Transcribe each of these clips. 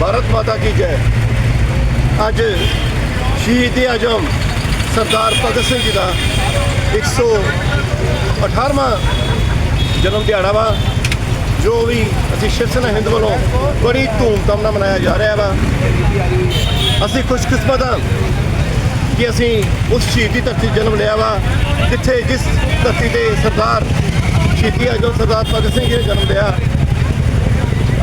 ਭਾਰਤ ਮਾਤਾ ਕੀ ਜੈ ਅੱਜ ਸ਼ਹੀਦ ਆਜਮ ਸਰਦਾਰ ਭਗਤ ਸਿੰਘ ਜੀ ਦਾ 118ਵਾਂ ਜਨਮ ਦਿਹਾੜਾ ਵਾ ਜੋ ਵੀ ਅਸੀਂ ਸ਼ਿਵ ਸੈਨਾ ਹਿੰਦ ਵੱਲੋਂ ਬੜੀ ਧੂਮਧਾਮ ਨਾਲ ਮਨਾਇਆ ਜਾ ਰਿਹਾ ਵਾ ਅਸੀਂ ਖੁਸ਼ਕਿਸਮਤ ਹਾਂ ਕਿ ਅਸੀਂ ਉਸ ਸ਼ਹੀਦੀ ਧਰਤੀ ਜਨਮ ਲਿਆ ਵਾ ਜਿੱਥੇ ਜਿਸ ਧਰਤੀ ਤੇ ਸਰਦਾਰ ਸ਼ਹੀਦੀ ਆਜਮ ਸਰਦਾਰ ਭਗਤ ਸਿੰਘ ਜੀ ਨੇ ਜਨਮ ਲਿਆ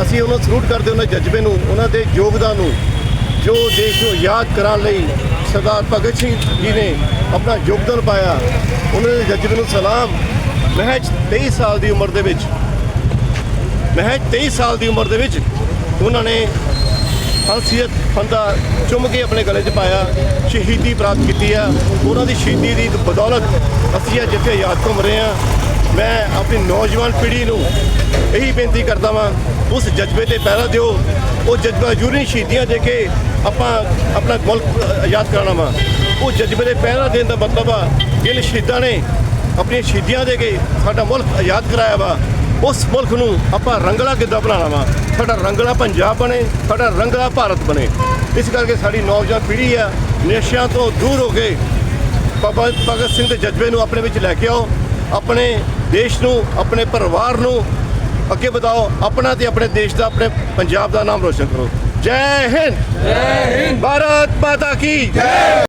ਅਸੀਂ ਉਹਨਾਂ ਨੂੰ ਸਲੂਟ ਕਰਦੇ ਉਹਨਾਂ ਜਜ਼ਬੇ ਨੂੰ, ਉਹਨਾਂ ਦੇ ਯੋਗਦਾਨ ਨੂੰ, ਜੋ ਦੇਸ਼ ਨੂੰ ਯਾਦ ਕਰਾਉਣ ਲਈ ਸਰਦਾਰ ਭਗਤ ਸਿੰਘ ਜੀ ਨੇ ਆਪਣਾ ਯੋਗਦਾਨ ਪਾਇਆ, ਉਹਨਾਂ ਦੇ ਜਜ਼ਬੇ ਨੂੰ ਸਲਾਮ। ਮਹਿਜ 23 ਸਾਲ ਦੀ ਉਮਰ ਦੇ ਵਿੱਚ, ਮਹਿਜ 23 ਸਾਲ ਦੀ ਉਮਰ ਦੇ ਵਿੱਚ ਉਹਨਾਂ ਨੇ ਹੰਸੀਅਤ ਫੰਦਾ ਚੁੰਮ ਕੇ ਆਪਣੇ ਗਲੇ 'ਚ ਪਾਇਆ, ਸ਼ਹੀਦੀ ਪ੍ਰਾਪਤ ਕੀਤੀ ਆ। ਉਹਨਾਂ ਦੀ ਸ਼ਹੀਦੀ ਦੀ ਬਦੌਲਤ ਅਸੀਂ ਅੱਜ ਇੱਥੇ ਯਾਦ ਘੁੰਮ ਰਹੇ ਆ ਮੈਂ ਆਪਣੀ ਨੌਜਵਾਨ ਪੀੜ੍ਹੀ ਨੂੰ ਇਹੀ ਬੇਨਤੀ ਕਰਦਾ ਵਾਂ, ਉਸ ਜਜ਼ਬੇ ਤੇ ਪਹਿਰਾ ਦਿਓ। ਉਹ ਜਜ਼ਬਾ ਜੂਰੀ ਸ਼ਹੀਦੀਆਂ ਦੇ ਕੇ ਆਪਾਂ ਆਪਣਾ ਮੁਲਕ ਆਜ਼ਾਦ ਕਰਾਉਣਾ ਵਾ। ਉਹ ਜਜ਼ਬੇ ਦੇ ਪਹਿਰਾ ਦੇਣ ਦਾ ਮਤਲਬ ਆ ਜਿਨ ਸ਼ਹੀਦਾਂ ਨੇ ਆਪਣੀਆਂ ਸ਼ਹੀਦੀਆਂ ਦੇ ਕੇ ਸਾਡਾ ਮੁਲਕ ਆਜ਼ਾਦ ਕਰਾਇਆ ਵਾ। ਉਸ ਮੁਲਕ ਨੂੰ ਆਪਾਂ ਰੰਗਲਾ ਕਿੱਦਾਂ ਬਣਾਉਣਾ ਵਾ। ਸਾਡਾ ਰੰਗਲਾ ਪੰਜਾਬ ਬਣੇ ਸਾਡਾ ਰੰਗਲਾ ਭਾਰਤ ਬਣੇ। ਇਸ ਕਰਕੇ ਸਾਡੀ ਨੌਜਵਾਨ ਪੀੜ੍ਹੀ ਆ ਨਸ਼ਿਆਂ ਤੋਂ ਦੂਰ ਹੋ ਕੇ ਬਾਬਾ ਭਗਤ ਸਿੰਘ ਦੇ ਜਜ਼ਬੇ ਨੂੰ ਆਪਣੇ ਵਿੱਚ ਲੈ ਕੇ ਆਓ ਆਪਣੇ ਦੇਸ਼ ਨੂੰ ਆਪਣੇ ਪਰਿਵਾਰ ਨੂੰ ਅੱਗੇ ਵਧਾਓ ਆਪਣਾ ਤੇ ਆਪਣੇ ਦੇਸ਼ ਦਾ ਆਪਣੇ ਪੰਜਾਬ ਦਾ ਨਾਮ ਰੋਸ਼ਨ ਕਰੋ। ਜੈ ਹਿੰਦ! ਜੈ ਹਿੰਦ! ਭਾਰਤ ਮਾਤਾ ਕੀ ਜੈ!